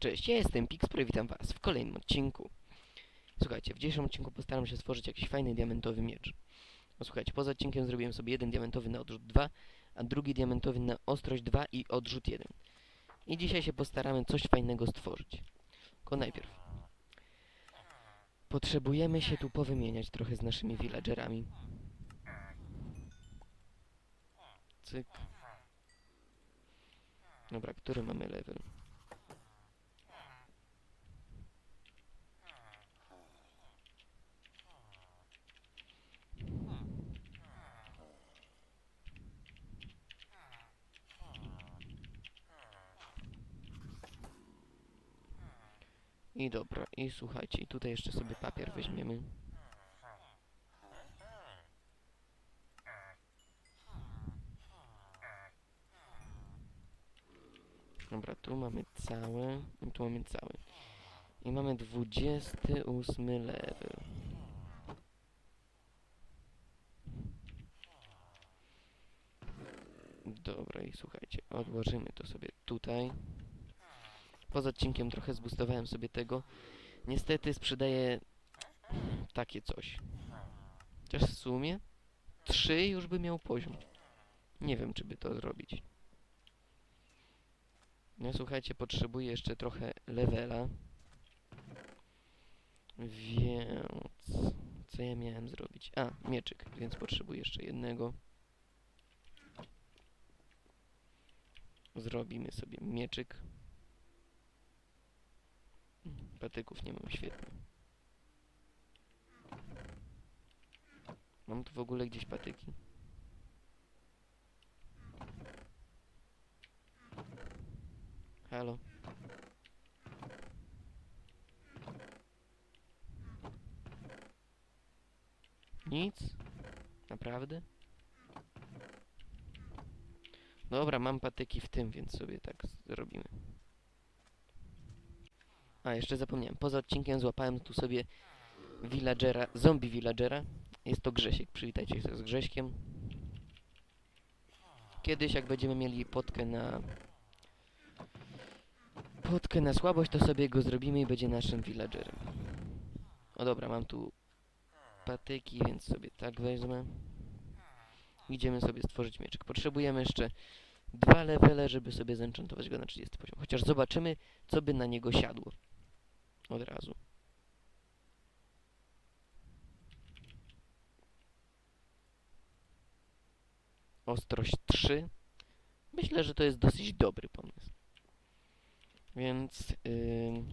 Cześć, ja jestem Pixpray, witam was w kolejnym odcinku. Słuchajcie, w dzisiejszym odcinku postaram się stworzyć jakiś fajny diamentowy miecz. No słuchajcie, poza odcinkiem zrobiłem sobie jeden diamentowy na odrzut 2, a drugi diamentowy na ostrość 2 i odrzut 1. I dzisiaj się postaramy coś fajnego stworzyć. Tylko najpierw. Potrzebujemy się tu powymieniać trochę z naszymi villagerami. Cyk. Dobra, który mamy level? I dobra, i słuchajcie, i tutaj jeszcze sobie papier weźmiemy. Dobra, tu mamy całe, tu mamy cały. I mamy 28 level. Dobra, i słuchajcie, odłożymy to sobie tutaj. Poza odcinkiem trochę zbustowałem sobie tego. Niestety sprzedaję takie coś. Chociaż w sumie 3 już by miał poziom. Nie wiem, czy by to zrobić. No słuchajcie, potrzebuję jeszcze trochę levela. Więc... Co ja miałem zrobić? A, mieczyk, więc potrzebuję jeszcze jednego. Zrobimy sobie mieczyk. Patyków nie mam, świetnie. Mam tu w ogóle gdzieś patyki. Halo? Nic? Naprawdę? Dobra, mam patyki w tym, więc sobie tak zrobimy. A, jeszcze zapomniałem. Poza odcinkiem złapałem tu sobie villagera, zombie villagera. Jest to Grzesiek. Przywitajcie się z Grześkiem. Kiedyś, jak będziemy mieli potkę na... Potkę na słabość, to sobie go zrobimy i będzie naszym villagerem. O dobra, mam tu patyki, więc sobie tak wezmę. Idziemy sobie stworzyć mieczek. Potrzebujemy jeszcze dwa levele, żeby sobie zenchantować go na 30 poziom. Chociaż zobaczymy, co by na niego siadło. Od razu. Ostrość 3. Myślę, że to jest dosyć dobry pomysł. Więc yy,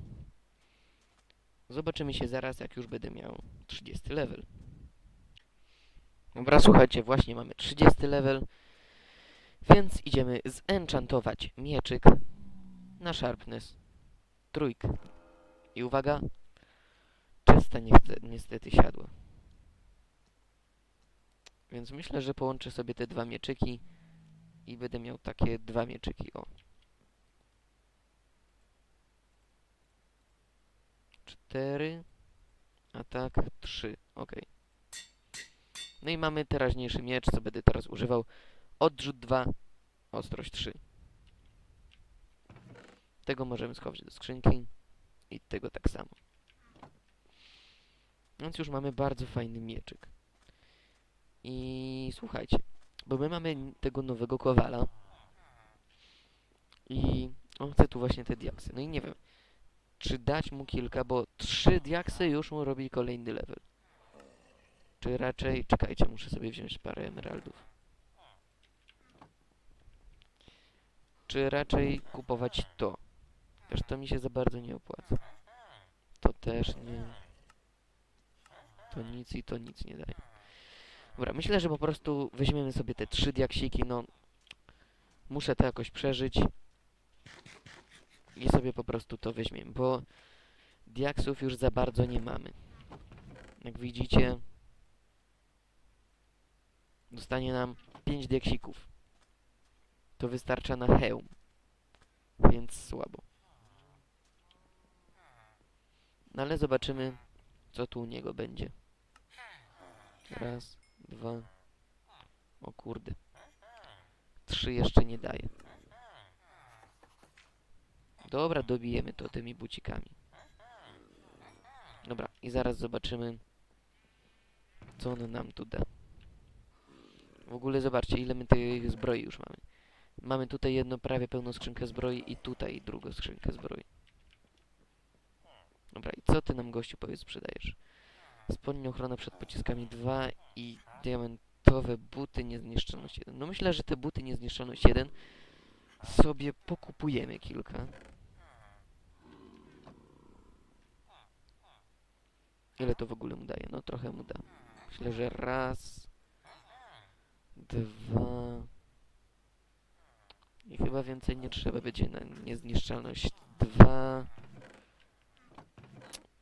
zobaczymy się zaraz, jak już będę miał 30 level. Dobra, słuchajcie, właśnie mamy 30 level. Więc idziemy zenchantować mieczyk na sharpness trójkę. I uwaga, chce, niestety siadła. Więc myślę, że połączę sobie te dwa mieczyki i będę miał takie dwa mieczyki, o. Cztery, a tak trzy, ok. No i mamy teraźniejszy miecz, co będę teraz używał. Odrzut 2, ostrość 3. Tego możemy schować do skrzynki i tego tak samo. Więc już mamy bardzo fajny mieczyk. I słuchajcie, bo my mamy tego nowego kowala i on chce tu właśnie te diaksy. No i nie wiem, czy dać mu kilka, bo trzy diaksy już mu robi kolejny level. Czy raczej, czekajcie, muszę sobie wziąć parę emeraldów. Czy raczej kupować to? Też to mi się za bardzo nie opłaca. To też nie. To nic i to nic nie daje. Dobra, myślę, że po prostu weźmiemy sobie te trzy diaksiki, no... Muszę to jakoś przeżyć. I sobie po prostu to weźmiemy, bo... Diaksów już za bardzo nie mamy. Jak widzicie... Dostanie nam 5 diaksików. To wystarcza na hełm. Więc słabo. No ale zobaczymy, co tu u niego będzie. Raz, dwa. O kurde. Trzy jeszcze nie daje. Dobra, dobijemy to tymi bucikami. Dobra, i zaraz zobaczymy, co on nam tu da. W ogóle zobaczcie, ile my tych zbroi już mamy. Mamy tutaj jedno prawie pełną skrzynkę zbroi i tutaj drugą skrzynkę zbroi. Co ty nam gościu powiedz sprzedajesz? Spodnie ochrona przed pociskami 2 i diamentowe buty niezniszczalność 1. No myślę, że te buty niezniszczalność 1 sobie pokupujemy kilka. Ile to w ogóle mu daje? No trochę mu da. Myślę, że raz, dwa i chyba więcej nie trzeba będzie na niezniszczalność dwa.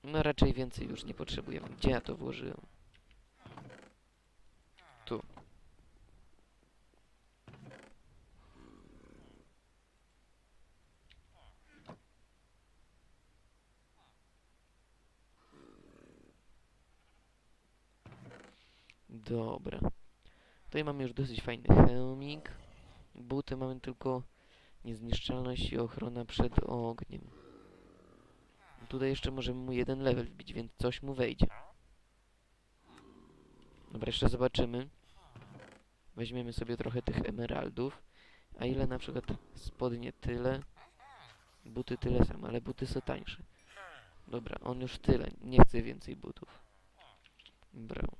No raczej więcej już nie potrzebujemy. Gdzie ja to włożyłem? Tu. Dobra. Tutaj mamy już dosyć fajny hełmik. Buty mamy tylko niezniszczalność i ochrona przed ogniem. Tutaj jeszcze możemy mu jeden level wbić, więc coś mu wejdzie. Dobra, jeszcze zobaczymy. Weźmiemy sobie trochę tych emeraldów. A ile na przykład spodnie tyle, buty tyle samo, ale buty są tańsze. Dobra, on już tyle, nie chce więcej butów. Brał.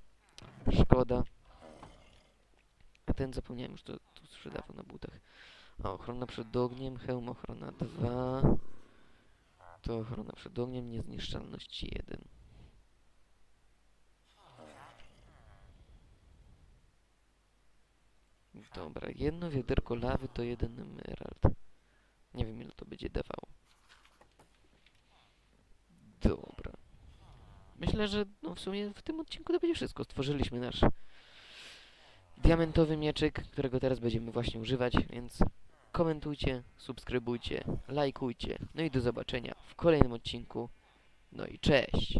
Szkoda. A ten zapomniałem już to tu sprzedawał na butach. A ochrona przed ogniem, hełm ochrona 2. To ochrona przed ogniem, niezniszczalność 1. Dobra, jedno wiaderko lawy to jeden emerald. Nie wiem ile to będzie dawało. Dobra. Myślę, że no w sumie w tym odcinku to będzie wszystko. Stworzyliśmy nasz diamentowy mieczyk, którego teraz będziemy właśnie używać, więc komentujcie, subskrybujcie, lajkujcie. No i do zobaczenia w kolejnym odcinku. No i cześć!